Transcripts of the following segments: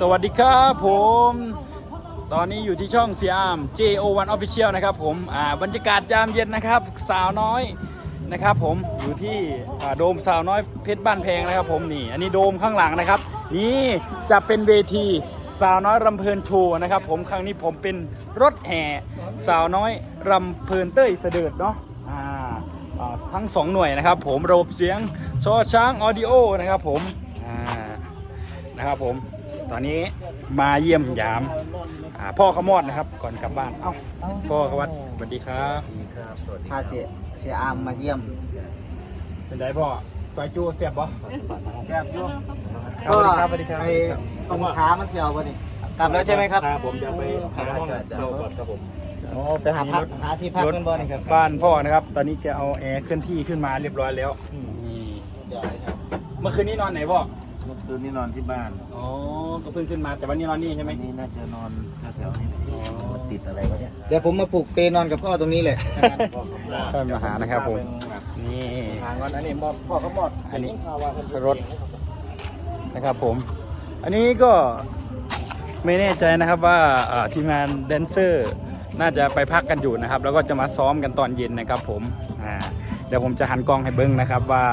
สวัสดีครับผม ตอนนี้อยู่ที่ช่อง c ี m JO1 Official นะครับผมอ่าบรรยากาศยามเย็นนะครับ สาวน้อยนะครับผมอยู่ที่อ่าโดมสาวน้อยเพชรบ้านแพงนะครับผมนี่ อันนี้โดมข้างหลังนะครับ นี่จะเป็นเวทีสาวน้อยรำเพลินโชว์นะครับผมครั้งนี้ผมเป็นรถแห่สาวน้อยรำเพลินเต้ยเสด็จเนาะอ่าอ่าทั้งสองหน่วยนะครับผมระบบเสียงชอช้างออดิโอนะครับผมอ่านะครับผม ตอนนี้มาเยี่ยมยามอ่าพ่อขมอดนะครับ ก่อนกลับบ้าน เอ้าพ่อขวัดสวัสดีครับพาเสียเสียอามมาเยี่ยม เป็นไงพ่อซอยจูเสียบปะแซ่บอยู่ครับสวัสดีครับสวัสดีครับไอ้ตรงขามันเสียวป่ะนี่กลับแล้วใช่ไหมครับผมจะไปหาห้องเช่าก่อนครับผมโอ้ไปหาพักหาที่พักกันบ่นี่ครับบ้านพ่อนะครับ ตอนนี้แกเอาแอร์เคลื่อนที่ขึ้นมาเรียบร้อยแล้วนี่เดี๋ยวครับเมื่อคืนนี้นอนไหนพ่อเมื่อ คืนนี้นอนที่บ้านอ๋อก็เพิ่งขึ้นมาแต่วันนี้นอนนี่ใช่ไหมวันนี้น่าจะนอนแถวๆนี้มันติดอะไรวะเนี่ยเดี๋ยวผมมาปลูกเปนอนกับพ่อตรงนี้เลยก็มาหานะครับผมนี่ทางวันอันนี้พ่อเขาหมดอันนี้รถนะครับผม อันนี้ก็ไม่แน่ใจนะครับว่าอ่าทีมงานแดนเซอร์ น่าจะไปพักกันอยู่นะครับ แล้วก็จะมาซ้อมกันตอนเย็นนะครับผมอ่าเดี๋ยวผมจะหันกล้องให้เบิ้งนะครับว่า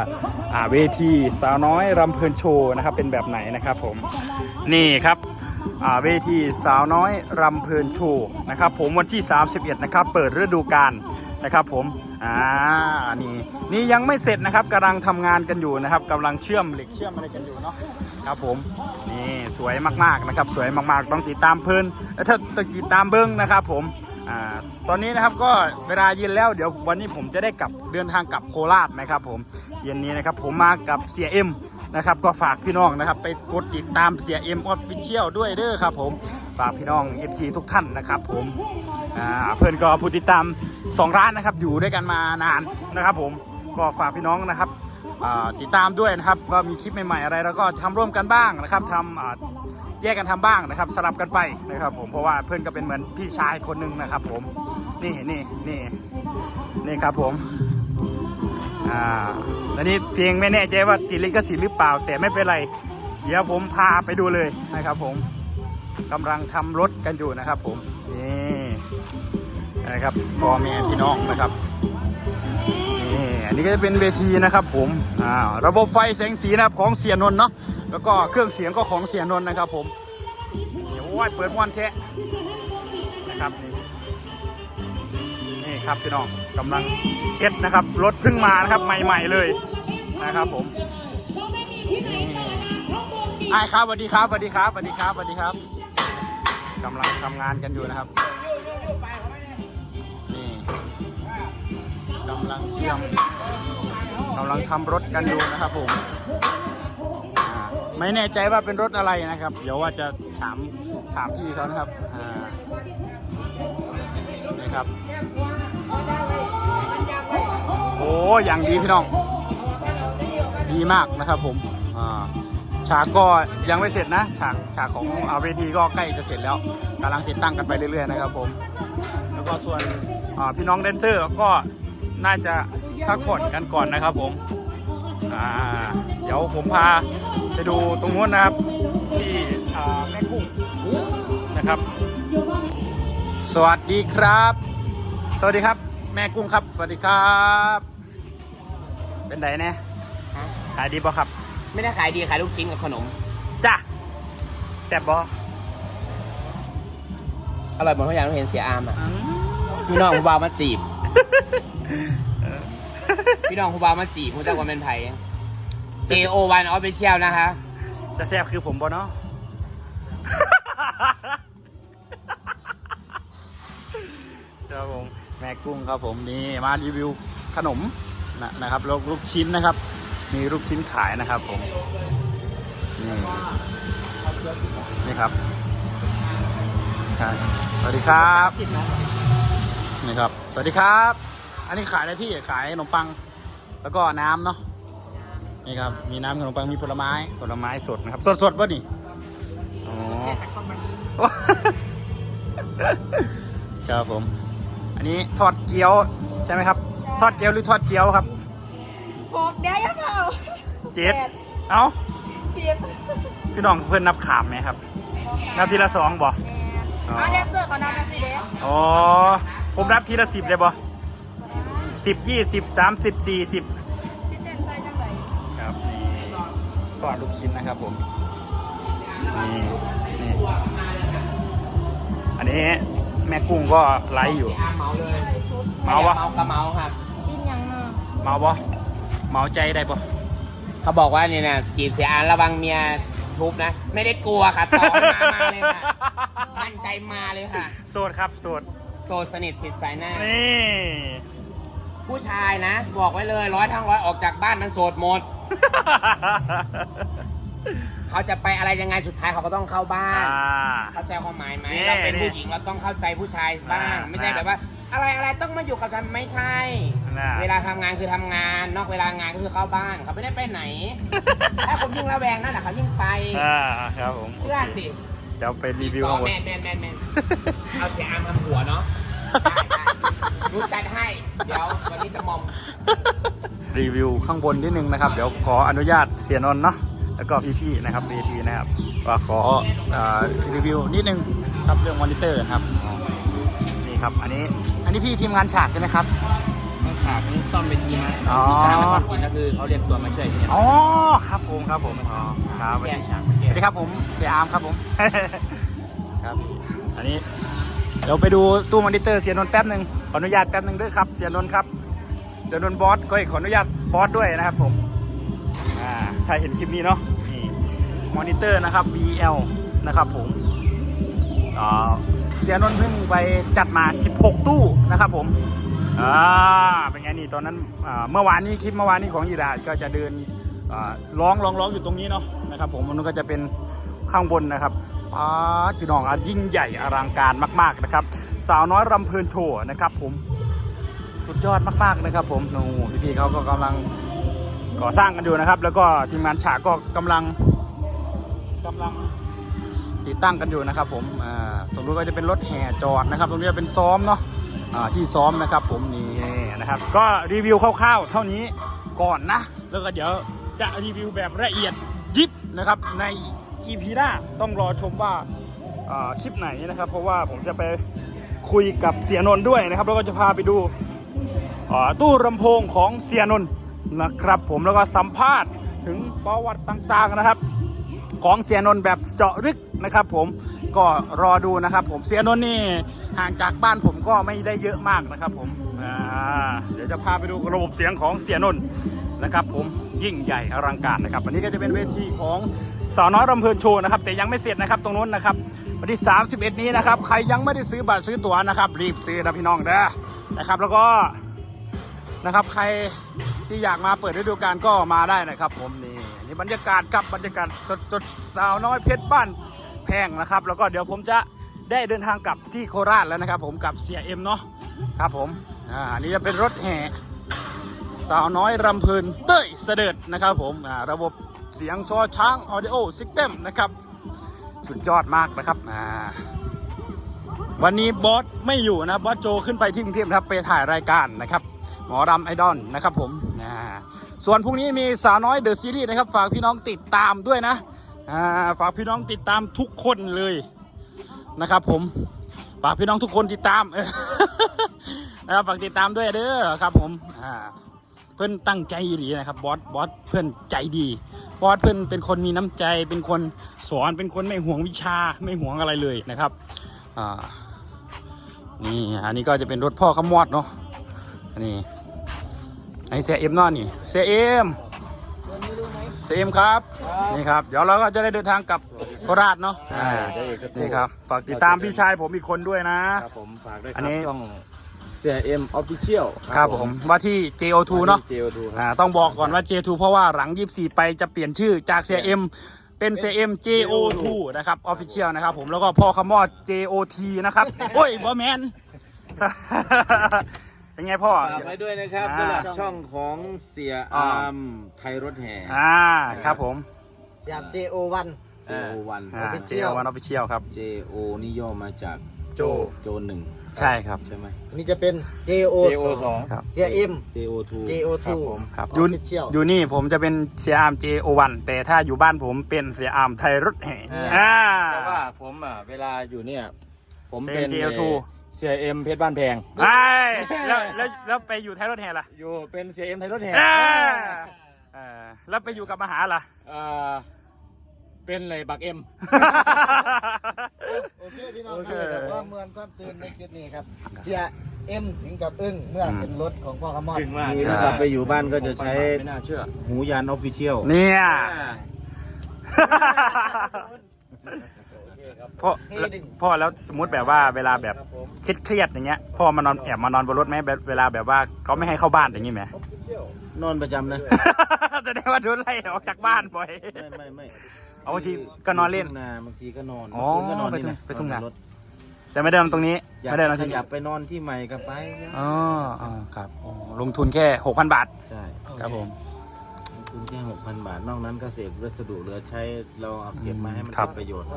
อ่าเวทีสาวน้อยรำเพลินโชว์นะครับเป็นแบบไหนนะครับผมนี่ครับอ่าเวทีสาวน้อยรำเพลินโชว์นะครับผมวันที่ 31 นะครับ เปิดฤดูกาลนะครับผมอ่านี่นี่ยังไม่เสร็จนะครับกำลังทำงานกันอยู่นะครับกำลังเชื่อมเหล็กเชื่อมอะไรกันอยู่เนาะครับผมนี่สวยมากๆนะครับสวยมากๆต้องติดตามเพลินถ้าติดตามเบิ้งนะครับผม อ่าตอนนี้นะครับก็เวลาเย็นแล้วเดี๋ยววันนี้ผมจะได้กลับเดินทางกลับโคราชนะครับผมเย็นนี้นะครับผมมากับเสียเอ็มนะครับก็ฝากพี่น้องนะครับไปกดติดตามเสียเอ็มออฟฟิเชียลด้วยเด้อครับผมฝากพี่น้อง FC ทุกท่านนะครับผมอ่าเพื่อนก็ผู้ติดตามสองร้านนะครับอยู่ด้วยกันมานานนะครับผมก็ฝากพี่น้องนะครับติดตามด้วยนะครับว่ามีคลิปใหม่ๆอะไร แล้วก็ทำร่วมกันบ้างนะครับทำ แยกกันทำบ้างนะครับ สลับกันไปนะครับ ผมเพราะว่าเพื่อนก็เป็นเหมือนพี่ชายคนหนึ่งนะครับ ผมนี่นี่นี่นี่ครับผมอ่าแล้วนี่เพียงไม่แน่ใจว่าติดลิขสิทธิ์หรือเปล่า แต่ไม่เป็นไร เดี๋ยวผมพาไปดูเลยนะครับ ผมกำลังทำรถกันอยู่นะครับ ผมนี่นะครับพ่อแม่พี่น้องนะครับนี่อันนี้ก็จะเป็นเวทีนะครับ ผมอ่าระบบไฟแสงสีนะครับของเสียนนท์เนาะ แล้วก็เครื่องเสียงก็ของเสียนนท์นะครับผมเดี๋ยวว่าเปิดวันแทะนะครับนี่นี่ครับพี่น้องกำลังเอ็ดนะครับรถเพิ่งมานะครับใหม่ ๆเลยนะครับผมนี่ไอ้ายครับสวัสดีครับสวัสดีครับสวัสดีครับสวัสดีครับกำลังทำงานกันอยู่นะครับนี่กำลังเชื่อมกำลังทำรถกันอยู่นะครับผมอ่า ไม่แน่ใจว่าเป็นรถอะไรนะครับ เดี๋ยวว่าจะถามถามพี่เขานะครับอ่านี่ครับ โอ้อย่างดีพี่น้อง ดีมากนะครับผมอ่าฉากก็ยังไม่เสร็จนะฉากฉากของอาเวทีก็ใกล้จะเสร็จแล้วกำลังติดตั้งกันไปเรื่อยๆนะครับผม แล้วก็ส่วนพี่น้องแดนเซอร์ก็น่าจะพักผ่อนกันก่อนนะครับผม อ่าเดี๋ยวผมพาไปดูตรงนู้นนะครับ ที่อ่าแม่กุ้งนะครับ สวัสดีครับ สวัสดีครับ แม่กุ้งครับ สวัสดีครับ เป็นไงเนี่ยขายดีป่ะครับ ไม่ได้ขายดีขายลูกชิ้นกับขนม จ้ะแซ่บบ่อร่อยเหมือนทุกอย่างที่เห็นเสียอามอะ พี่น้องผู้บ่าวมาจีบ พี่น้องผู้บ่าวมาจีบผู้เจ้าความเป็นไผ่ JO1 Official นะคะจะแซ่บคือผมบ่เนาะ ครับผมแม่กุ้งครับผมนี่มารีวิวขนมนะนะครับแล้วลูกชิ้นนะครับ มีลูกชิ้นขายนะครับผมนี่นี่ครับครับสวัสดีครับ นี่ครับ สวัสดีครับ อันนี้ขายอะไรพี่ขายขนมปัง แล้วก็น้ำเนาะนี่ครับมีน้ำขนมปังมีผลไม้ผลไม้สดนะครับ สดสดป่ะนี่อ๋อครับผม อันนี้ทอดเกี๊ยวใช่ไหมครับ ทอดเกี๊ยวหรือทอดเกี๊ยวครับหกเดี๋ยวอย่าเผาเจ็ดเอ้าเปลี่ยนพี่น้องเพื่อนนับขามไหมครับแปนับทีละสองบ่เอาเดนเซอร์เขานับเป็นสิเด้อ๋อผมนับทีละสิบเลยบ่ สิบยี่สิบสามสิบสี่สิบพี่เต้นใส่จังไรครับนี่ทอดลูกชิ้นนะครับผมนี่นี่อันนี้แม่กุ้งก็ไลฟ์อยู่ อาเมาเลยเมาวะเมากระเมาครับกินยังเนาะเมาบ่เมาใจได้บ่เขาบอกว่าเนี่ยนะจีบเสียอานระวังเมียทุบนะ ไม่ได้กลัวค่ะตอนมามาเลยค่ะมั่นใจมาเลยค่ะ โสดครับโสดโสดสนิทสิทธิ์สายหน้านี่ ผู้ชายนะ บอกไว้เลยร้อยทั้งร้อยออกจากบ้านมันโสดหมด เขาจะไปอะไรยังไงสุดท้ายเขาก็ต้องเข้าบ้านอ่าเข้าใจความหมายไหมนี่เราเป็นผู้หญิงเราต้องเข้าใจผู้ชายบ้าง อ่าไม่ใช่แบบว่า อะไรอะไรต้องมาอยู่กับฉันไม่ใช่ น่ะ เวลาทำงานคือทำงาน นอกเวลางานก็คือเข้าบ้าน เขาไม่ได้ไปไหน ถ้าผมยิ่งระแวงนั่นแหละเขายิ่งไปอ่าครับผมเพื่อนสิเดี๋ยวไปรีวิวข้างบแมนนแมนแมนแมนเอาเสียอามทำหัวเนาะได้ได้ รู้จัดให้ เดี๋ยววันนี้จะมอม รีวิวข้างบนนิดนึงนะครับ เดี๋ยวขออนุญาตเสียนนท์เนาะแล้วก็พี่ๆนะครับเวทีนะครับก็ขออ่ารีวิวนิดนึงครับเรื่องมอนิเตอร์ครับอ๋อนี่ครับอันนี้อันนี้พี่ทีมงานฉากใช่ไหมครับ ต้องฉากนี้ซ่อมเป็นทีมอ๋อสร้างความจริงก็คือเขาเรียกตัวมาช่วยเนี่ยอ๋อครับผมครับผมอ๋อครับสวัสแก้ดี ฉากสวัสดีครับผมเสียอาร์มครับผม ครับ อันนี้ เดี๋ยวไปดูตู้มอนิเตอร์เสียนนท์แป๊บหนึ่ง ขออนุญาตแป๊บหนึ่งด้วยครับ เสียนนท์ครับ เสียนนท์บอสก็ขออนุญาตบอสด้วยนะครับผม อ่าถ้าเห็นคลิปนี้เนาะ นี่มอนิเตอร์นะครับ BL นะครับผมเสียนนท์เพิ่งไปจัดมา 16 ตู้นะครับผมอ่าเป็นไงนี่ตอนนั้นเมื่อวานนี้คลิปเมื่อวานนี้ของยีราดก็จะเดินร้องร้องร้องอยู่ตรงนี้เนาะนะครับผมมันก็จะเป็นข้างบนนะครับพี่น้องอยิ่งใหญ่อลังการมาก ๆนะครับ สาวน้อยรำเพลินโชว์นะครับผมสุดยอดมากๆนะครับ ผมโอ้พี่ๆเขาก็กำลังก่อสร้างกันอยู่นะครับ แล้วก็ทีมงานฉากก็กำลังกำลังติดตั้งกันอยู่นะครับ ผมอ่าตรงนู้นก็จะเป็นรถแห่จอดนะครับ ตรงนี้เป็นซ้อมเนาะอ่าที่ซ้อมนะครับ ผมนี่นะครับ ก็รีวิวคร่าวๆ เท่านี้ก่อนนะ แล้วก็เดี๋ยวจะรีวิวแบบละเอียดยิบนะครับใน EP หน้าต้องรอชมว่าอ่าคลิปไหนนะครับ เพราะว่าผมจะไป คุยกับเสียนนท์ด้วยนะครับ แล้วก็จะพาไปดูตู้ลำโพงของเสียนนท์นะครับ ผมแล้วก็สัมภาษณ์ถึงประวัติต่างๆนะครับ ของเสียนนท์แบบเจาะลึกนะครับ ผมก็รอดูนะครับ ผมเสียนนท์นี่ห่างจากบ้านผมก็ไม่ได้เยอะมากนะครับ ผมเดี๋ยวจะพาไปดูระบบเสียงของเสียนนท์นะครับ ผมยิ่งใหญ่อลังการนะครับ วันนี้ก็จะเป็นเวทีของสาวน้อยรำเพลินโชว์นะครับ แต่ยังไม่เสร็จนะครับตรงนู้นนะครับ วันที่ 31 นี้นะครับ ใครยังไม่ได้ซื้อบัตรซื้อตั๋วนะครับ รีบซื้อนะพี่น้องเด้อนะครับ แล้วก็นะครับใครที่อยากมาเปิดฤดูกาลก็มาได้นะครับ ผมนี่นี่บรรยากาศกับบรรยากาศสดสดๆสาวน้อยเพชรบ้านแพงนะครับ แล้วก็เดี๋ยวผมจะได้เดินทางกลับที่โคราชแล้วนะครับ ผมกับเสียเอ็มเนาะครับผมอ่าอันนี้จะเป็นรถแห่สาวน้อยรำเพลินเต้ยเสด็จนะครับ ผมอ่าระบบเสียงชอช้างออดิโอซิสเต็มนะครับ สุดยอดมากนะครับอ่าวันนี้บอสไม่อยู่นะบอสโจขึ้นไปที่กรุงเทพนะครับไปถ่ายรายการนะครับ หมอรำไอดอลนะครับผมอ่าส่วนพรุ่งนี้มีสาวน้อยเดอะซีรีส์นะครับ ฝากพี่น้องติดตามด้วยนะอ่าฝากพี่น้องติดตามทุกคนเลยนะครับ ผมฝากพี่น้องทุกคนติดตามนะครับฝากติดตามด้วยเด้อครับผมอ่า เพื่อนตั้งใจดีนะครับบอสบอสเพื่อนใจดีบอสเพื่อนเป็นคนมีน้ำใจ เป็นคนสอนเป็นคนไม่ห่วงวิชาไม่ห่วงอะไรเลยนะครับอ่านี่อันนี้ก็จะเป็นรถพ่อขมวดเนาะอันนี้ไอเสียเอ็มเนอนนี่เสียเอ็มเสียเอ็มครับนี่ครับเดี๋ยวเราก็จะได้เดินทางกลับโคราชเนาะอ่านี่ครับฝากติดตามพี่ชายผมอีกคนด้วยนะครับผมฝากด้วยคอัรันบนี้ช่อง เสียเอ็มออฟฟิเชียลครับผมว่าที่ JO2 เนาะเจโอทูครับอ่าต้องบอกก่อนว่า J2 เพราะว่าหลัง 24 ไปจะเปลี่ยนชื่อจากเสียเอ็มเป็นเสียเอ็ม JO2 นะครับออฟฟิเชียลนะครับผมแล้วก็พ่อขมอด JOT นะครับ โอ้ยบอแมนเป็นไงพ่อ ฝากไว้ด้วยนะครับอ่าสำหรับช่องของเสียอ่าอาร์มไทยรถแห่อ่าครับผมสยาม JO1 เจโอวันอ่า Official JO1 Official ครับเจโอนี่ย่อมาจากโจโจหนึ่ง ใช่ครับใช่ไหมนี่จะเป็น JO2 ครับ เสียเอ็มเจโอทู JO2 ครับอยู่ Official อยู่นี่ผมจะเป็นเสียอาร์ม JO1 แต่ถ้าอยู่บ้านผมเป็นเสียอาร์มไทยรถแห่อ่า แต่ว่าผมอะเวลาอยู่เนี่ย ผมเซเป็นน JL2 เสียเอ็มเพชรบ้านแพงไอ้แล้วแล้วแล้วไปอยู่ท้ายรถแห่ล่ะอยู่เป็นเสียเอ็มไทยรถแห่เอ้ยเออแล้วไปอยู่กับมหาล่ะ เอ่อ เป็นเลยบักเอ็ม โอเคพี่น้องโอคเครับว่าเมืองความซื่นในคลิปนี้ครับ เสียเอ็มถึงกับอึ้งเมื่อเป็นรถของพ่อขมอดถึงว่า นี่นะนะคครัรับบไปอยู่บ้านก็จะใช้ไม่น่าเชื่อหูยานออฟฟิเชียลเนี่ย พ่อเฮดึงพ่อแล้วสมมติแบบว่าเวลาแบบเครียดเครียดๆอย่างเงี้ยพ่อมานอนแอบมานอนบนรถไหมแบบเวลาแบบว่าเขาไม่ให้เข้าบ้านอย่างงี้ไหม นอนประจำนะแสดงว่าโดนไล่ออกจากบ้านบ่อย ไม่ไม่ไม่ เอาบางทีก็นอนเล่นทุ่งนาบางทีก็นอนอ๋อคืนก็นอนนี่ไปทุ่งนะไปทุ่งนารถแต่ไม่ได้นอนตรงนี้ อยากไม่ได้นอนขที่นี่ยับไปนอนที่ใหม่ก็ไปอ๋ออ๋อครับอ๋อลงทุนแค่หกพันบาทใช่ครับผม คุณแค่หกพันบาทนอกนั้นก็เศษวัสดุเหลือใช้เราเอาเก็บมาให้มันครับ เป็นประโยชน์ต่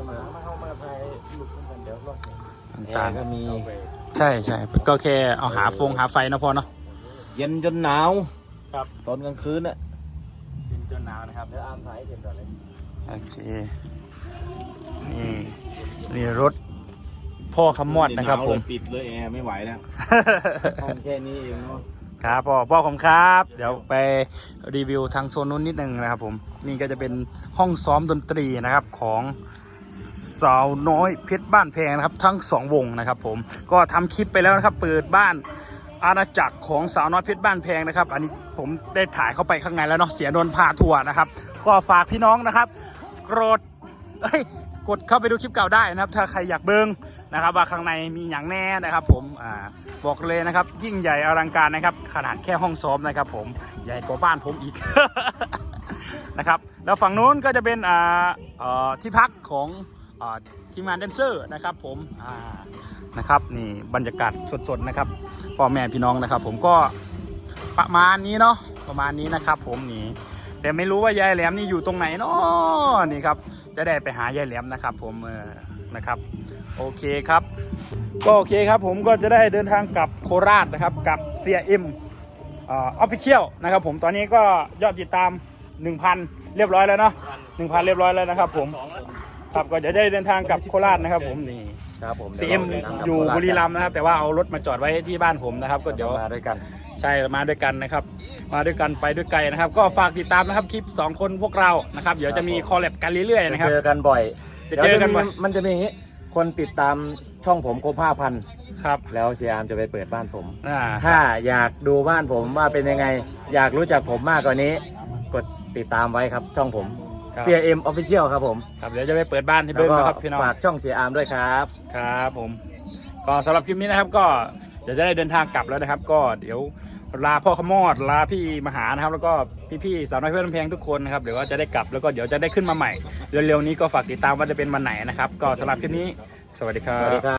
แอางร์ก็มีๆใช่ใช่ก็แค่เอาหาฟงหาไฟเนาะพ่อเนาะเย็นจนหนาวครับ ตอนกลางคืนน่ะเป็นจนหนาวนะครับเดี๋ยวอามถ่ายเห็นก่อนเลย โอเค นี่นี่รถพ่อขมอดนะครับผม ปิดเลยแอร์ไม่ไหวแล้วห้องแค่นี้เองเนาะครับพ่อพ่อผมครับ เดี๋ยวไปรีวิวทางโซนนู้นนิดนึงนะครับผม นี่ก็จะเป็นห้องซ้อมดนตรีนะครับของสาวน้อยเพชรบ้านแพงนะครับ ทั้งสองวงนะครับ ผมก็ทำคลิปไปแล้วนะครับ เปิดบ้านอาณาจักรของสาวน้อยเพชรบ้านแพงนะครับ อันนี้ผมได้ถ่ายเข้าไปข้างในแล้วเนาะเสียนนท์พาทัวร์นะครับ ก็ฝากพี่น้องนะครับ โกดเอ้ยกดเข้าไปดูคลิปเก่าได้นะครับ ถ้าใครอยากเบิ้งนะครับ ว่าข้างในมีอย่างแน่นะครับผมอ่าบอกเลยนะครับ ยิ่งใหญ่อลังการนะครับ ขนาดแค่ห้องซ้อมนะครับ ผมใหญ่กว่าบ้านผมอีก นะครับแล้วฝั่งนู้นก็จะเป็นอ่าเอ่อที่พักของอ่าทีมงานแดนเซอร์นะครับผมอ่านะครับนี่บรรยากาศสดๆนะครับพ่อแม่พี่น้องนะครับ ผมก็ประมาณนี้เนาะประมาณนี้นะครับ ผมนี่ แต่ไม่รู้ว่ายายแหลมนี่อยู่ตรงไหนเนาะนี่ครับ จะได้ไปหายายแหลมนะครับ ผมเออนะครับ โอเคครับ ก็โอเคครับ ผมก็จะได้เดินทางกลับโคราชนะครับกับเซียอิมออฟฟิเชียลนะครับ ผมตอนนี้ก็ยอดติดตาม 1,000 เรียบร้อยแล้วเนาะ1,000 เรียบร้อยแล้วนะครับ ผมครับก็จะได้เดินทางกลับโคราชนะครับ ผมนี่ครับผมซีเอ็มอยู่บุรีรัมย์นะครับ แต่ว่าเอารถมาจอดไว้ที่บ้านผมนะครับ ก็เดี๋ยวมาด้วยกัน ใช่มาด้วยกันนะครับ มาด้วยกันไปด้วยไกลนะครับ ก็ฝากติดตามนะครับคลิป 2 คนพวกเรานะครับเดี๋ยวจะมีคอลแลบกันเรื่อยๆนะครับ เจอกันบ่อยจะเจอกันบ่อย ดี๋วจะมีมันจะมีอย่างนี้ คนติดตามช่องผมครบห้าพันครับแล้วเสียอามจะไปเปิดบ้านผม อ่าถ้าอยากดูบ้านผมว่าเป็นยังไง อยากรู้จักผมมากกว่านี้ กดติดตามไว้ครับ ช่องผม ครับเสียเอ็มออฟฟิเชียลครับผมครับเดี๋ยวจะไปเปิดบ้านให้แล้วเบิ้งก็นะครับพี่น้องฝากช่องเสียอามด้วยครับ ครับผม ก็สำหรับคลิปนี้นะครับก็ เดี๋ยวจะได้เดินทางกลับแล้วนะครับ ก็เดี๋ยวลาพ่อขมอดลาพี่มหานะครับ แล้วก็พี่ๆสาวน้อยเพื่อนำแพงทุกคนนะครับเดี๋ยวก็จะได้กลับแล้วก็เดี๋ยวจะได้ขึ้นมาใหม่เร็วๆนี้ก็ฝากติดตามว่าจะเป็นวันไหนนะครับ ก็สำหรับคลิปนี้ สวัสดีครับ